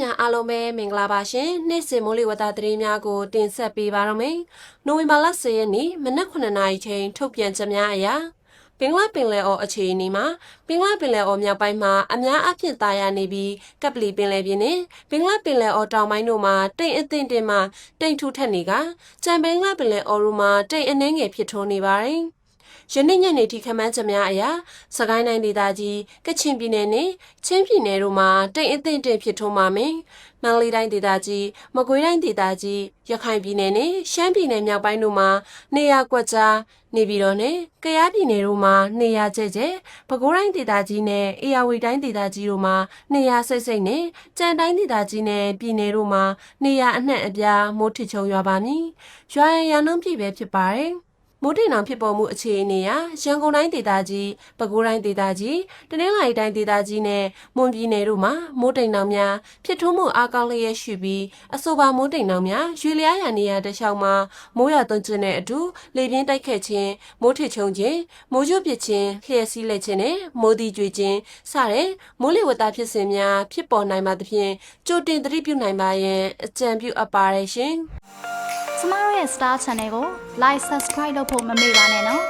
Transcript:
များအားလုံးပဲမင်္ဂလာပါရှင်နေ့စဉ်မိုးလေဝသသတင်းများကိုတင်ဆက်ပေးပါရမယ်နိုဝင်ဘာလ10ရက်နေ့မနက်9:00နာရီချိန်ထုတ်ပြန်ချက်များအရပင်လပင်လယ်အော်အခြေအနေမှာပင်လပင်လယ်အော်မြောက်ပိုင်းမှာအများအပြားတာယာနေပြီးကပလီပင်လယ်ပြင်နဲ့ပင်လပင်လယ်အော်တောင်ပိုင်းတို့မှာတိမ်အထင်တင်မှတိမ်ထူထက်နေကကြံပင်လပင်လယ်အော်တို့မှာတိမ်အနှဲငယ်ဖြစ်ထွန်းနေပါတယ် ယနေ့ညနေထိခန့်မှန်းချက်များအရစကိုင်းတိုင်းဒေသကြီးကချင်ပြည်နယ်နဲ့ချင်းပြည်နယ်တို့မှာတိမ်အထင်တင်ဖြစ်ထွန်းပါမယ်။မန္တလေးတိုင်းဒေသကြီးမကွေးတိုင်းဒေသကြီးရခိုင်ပြည်နယ်နဲ့ရှမ်းပြည်နယ်မြောက်ပိုင်းတို့မှာနေရာကွက်ကြားနေပြည်တော်နဲ့ကယားပြည်နယ်တို့မှာနေရာကျဲကျဲပဲခူးတိုင်းဒေသကြီးနဲ့အေရဝတီတိုင်းဒေသကြီးတို့မှာနေရာစိတ်စိတ်နဲ့ကြံတိုင်းဒေသကြီးနဲ့ပြည်နယ်တို့မှာနေရာအနှံ့အပြားမိုးထစ်ချုံရွာပါမည်။ရွာရန်ရန်နှုန်းပြည့်ပဲဖြစ်ပါတယ်။ မိုးတိမ်တောင်ဖြစ်ပေါ်မှုအခြေအနေအရရန်ကုန်တိုင်းဒေသကြီးပဲခူးတိုင်းဒေသကြီးတနင်္လာရီတိုင်းဒေသကြီးနဲ့မွန်ပြည်နယ်တို့မှာမိုးတိမ်တောင်များဖြစ်ထွန်းမှုအားကောင်းလျက်ရှိပြီးအဆိုပါမိုးတိမ်တောင်များရွေလျားရနေရာတစ်လျှောက်မှာမိုးရွာသွန်းခြင်းနဲ့အတူလေပြင်းတိုက်ခတ်ခြင်းမိုးထစ်ချုံခြင်းမိုးရွပစ်ခြင်းလျှက်စီးလက်ခြင်းနဲ့မိုးတီကျွေခြင်းစတဲ့မိုးလေဝသဖြစ်စဉ်များဖြစ်ပေါ်နိုင်ပါသဖြင့်ကြိုတင်သတိပြုနိုင်ပါရန်အကြံပြုအပ်ပါတယ်ရှင်။ကျမတို့ရဲ့ Star Channel ကို Like Subscribe လုပ်ဖို့မမေ့ပါနဲ့နော်